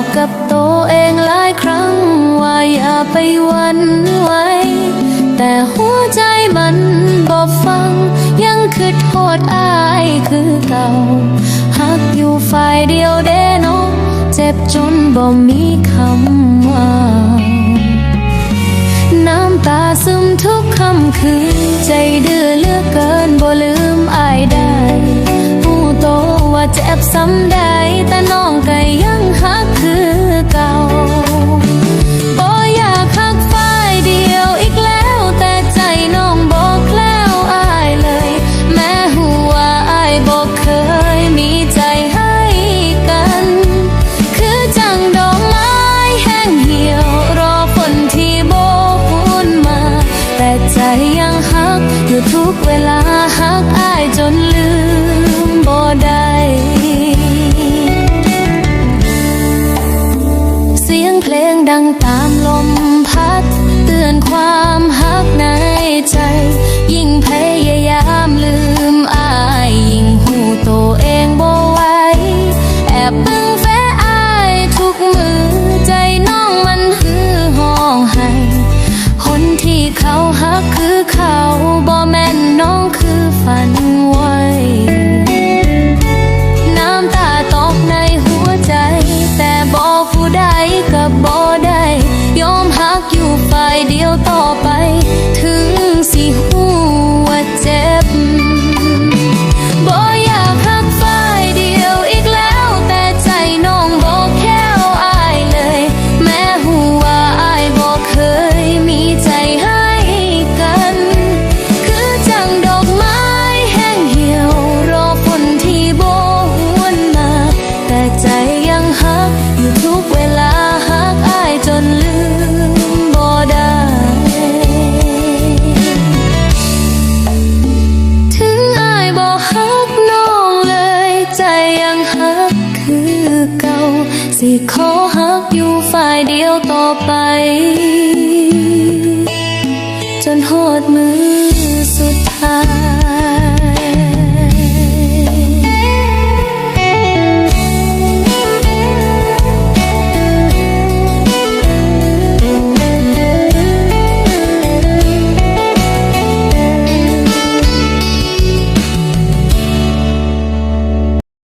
บอกกับตัวเองหลายครั้ง ว่าอย่าไปวันไหว แต่หัวใจมันบ่ฟัง ยังคิดโทษอายคือเก่าหักอยู่ฝ่ายเดียวเด้นาะเจ็บจนบ่มีคำว่า น้ำตาซึมทุกคำคืนใจดื้อเลือกเกินบ่ลืมอายได้ ผู้โตว่าเจ็บซ้ำใดแต่น้อ เวลาหักอายจนลืมบ่ได้เสียงเพลงดังตามลมพัด เตือนความหักในใจ ยิ่งพยายามลืมอาย ยิ่งหูตัวเองบ่ไหวแอบเบิ่งแฟอายทุกมือใจน้องมันฮือห้องให้ คนที่เขาหักคือเขา ยังฮักคือเก่า สิขอฮักอยู่ฝ่ายเดียวต่อไป